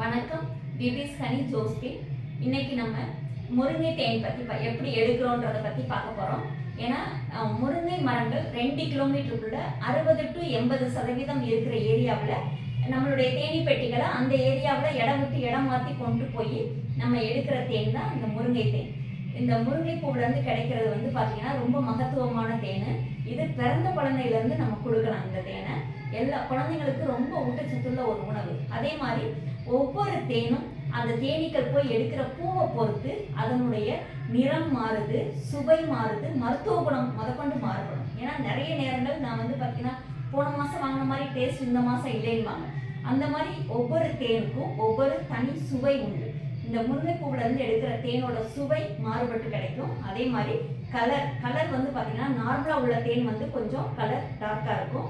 வணக்கம். பிபிஸ் honey Josephine இன்னைக்கு நம்ம முருங்கை தேன் பற்றி எப்படி எடுக்கிறோன்றதை பற்றி பார்க்க போகிறோம் ஏன்னா முருங்கை மரங்கள் ரெண்டு கிலோமீட்டருக்குள்ள அறுபது டு எண்பது சதவீதம் இருக்கிற ஏரியாவில் நம்மளுடைய தேனி பெட்டிகளை அந்த ஏரியாவில் இடம் விட்டு இடம் மாற்றி கொண்டு போய் நம்ம எடுக்கிற தேன் தான் இந்த முருங்கை தேன். இந்த முருங்கை பூவிலேருந்து கிடைக்கிறது வந்து பார்த்தீங்கன்னா ரொம்ப மகத்துவமான தேன். இது பிறந்த குழந்தையிலேருந்து நம்ம கொடுக்கலாம் இந்த தேனை. எல்லா குழந்தைங்களுக்கு ரொம்ப ஊட்டச்சத்துள்ள ஒரு உணவு. அதே மாதிரி ஒவ்வொரு தேனும் அந்த தேனீக்கள் போய் எடுக்கிற பூவை பொறுத்து அதனுடைய நிறம் மாறுது சுவை மாறுது மருத்துவ குணம் முதற்கொண்டு மாறுபடும். ஏன்னா நிறைய நேரங்கள் நான் வந்து பார்த்தீங்கன்னா போன மாதம் வாங்கின மாதிரி டேஸ்ட் இந்த மாதம் இல்லைம்பாங்க அந்த மாதிரி ஒவ்வொரு தேனுக்கும் ஒவ்வொரு தனி சுவை உண்டு. இந்த முருங்கைப்பூவில் இருந்து எடுக்கிற தேனோட சுவை மாறுபட்டு கிடைக்கும். அதே மாதிரி கலர் கலர் வந்து பார்த்தீங்கன்னா நார்மலாக உள்ள தேன் வந்து கொஞ்சம் கலர் டார்க்காக இருக்கும்.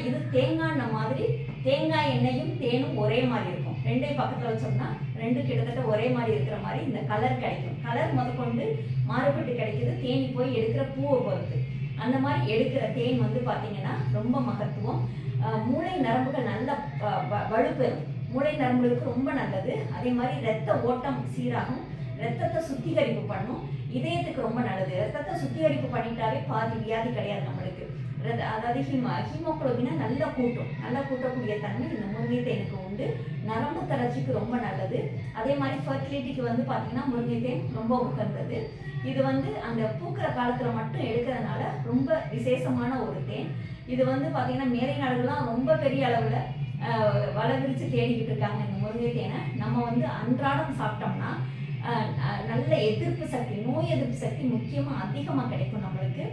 ஆனால் இது தேங்காய் எண்ணெய் மாதிரி தேங்காய் எண்ணெயும் தேனும் ஒரே மாதிரி இருக்கும். ரெண்டையும் பக்கத்தில் வச்சோம்னா ரெண்டு கிட்டத்தட்ட ஒரே மாதிரி இருக்கிற மாதிரி இந்த கலர் கிடைக்கும். கலர் முதற்கொண்டு மாறுபட்டு கிடைக்கிது. தேனி போய் எடுக்கிற பூவை பொறுத்து. அந்த மாதிரி எடுக்கிற தேன் வந்து பார்த்தீங்கன்னா ரொம்ப மகத்துவம். மூளை நரம்புகள் நல்ல வலுப்பெறும். மூளை நரம்புகளுக்கு ரொம்ப நல்லது. அதே மாதிரி ரத்த ஓட்டம் சீராகும். ரத்தத்தை சுத்திகரிப்பு பண்ணும். இதயத்துக்கு ரொம்ப நல்லது. ரத்தத்தை சுத்திகரிப்பு பண்ணிட்டாவே பாதி வியாதி கிடையாது நம்மளுக்கு. அதாவது ஹீமோ ஹீமோக்ளோபினா நல்லா கூட்டும். நல்லா கூட்டக்கூடிய தன்மை இந்த முருங்கை தேனுக்கு உண்டு. நரம்பு தளர்ச்சிக்கு ரொம்ப நல்லது. அதே மாதிரி ஃபர்டிலிட்டிக்கு வந்து பார்த்தீங்கன்னா முருங்கை தேன் ரொம்ப உகந்தது. இது வந்து அந்த பூக்கிற காலத்தில் மட்டும் எடுக்கிறதுனால ரொம்ப விசேஷமான ஒரு தேன். இது வந்து பார்த்தீங்கன்னா மேலை நாடுகள்லாம் ரொம்ப பெரிய அளவில் வளவிரித்து தேடிக்கிட்டு இருக்காங்க இந்த முருங்கை தேனை நம்ம வந்து அன்றாடம் சாப்பிட்டோம்னா நல்ல எதிர்ப்பு சக்தி நோய் எதிர்ப்பு சக்தி முக்கியமாக அதிகமாக கிடைக்கும் நம்மளுக்கு.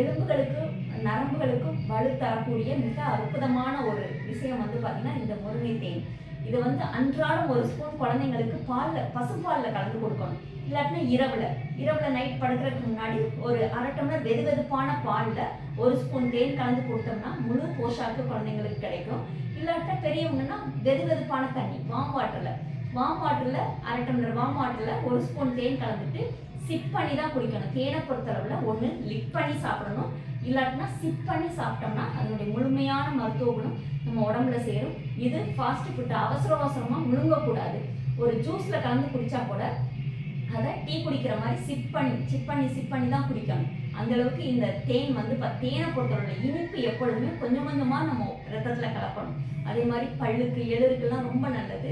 எலும்புகளுக்கும் நரம்புகளுக்கும் வலு தரக்கூடிய மிக அற்புதமான ஒரு விஷயம் வந்து பார்த்திங்கன்னா இந்த முருங்கை தேன். இது வந்து அன்றாடம் ஒரு ஸ்பூன் குழந்தைங்களுக்கு பாலில் பசுப்பாலில் கலந்து கொடுக்கணும். இல்லாட்டினா இரவில். இரவில் நைட் படுக்கிறதுக்கு முன்னாடி ஒரு அரை டம்ளர் வெது வெதுப்பான பாலில் ஒரு ஸ்பூன் தேன் கலந்து கொடுத்தோம்னா முழு போஷாக்கு குழந்தைங்களுக்கு கிடைக்கும். இல்லாட்டினா பெரியவங்கன்னா வெது வெதுப்பான தண்ணி வாம் வாட்டரில் வாம் வாட்டரில் அரை டம்ளர் வாம் வாட்டரில் ஒரு ஸ்பூன் தேன் கலந்துட்டு சிப் பண்ணி தான் குடிக்கணும். தேனை பொறுத்தளவில் ஒன்று லிப் பண்ணி சாப்பிடணும். இல்லாட்டினா சிப் பண்ணி சாப்பிட்டோம்னா அதனுடைய முழுமையான மருத்துவ குணம் நம்ம உடம்புல சேரும். இது ஃபாஸ்ட் ஃபுட் அவசர அவசரமாக முழுங்கக்கூடாது. ஒரு ஜூஸில் கலந்து குடித்தா கூட அதை டீ குடிக்கிற மாதிரி சிப் பண்ணி சிப் பண்ணி சிப் பண்ணி தான் குடிக்கணும். அந்த அளவுக்கு இந்த தேன் வந்து இப்போ தேனை பொறுத்தவரை இனிப்பு எப்பொழுதுமே கொஞ்சம் கொஞ்சமாக நம்ம ரத்தத்தில் கலக்கணும். அதே மாதிரி பல்லுக்கு எழுருக்குலாம் ரொம்ப நல்லது.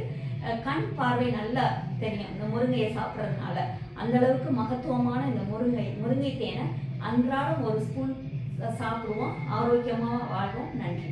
கண் பார்வை நல்லா தெரியும். இந்த முருங்கையை சாப்பிட்றதுனால. அந்த அளவுக்கு மகத்துவமான இந்த முருங்கை முருங்கை தேனை அன்றாடம் ஒரு ஸ்பூன் சாப்பிடுவோம். ஆரோக்கியமாக வாழ்வோம். நன்றி.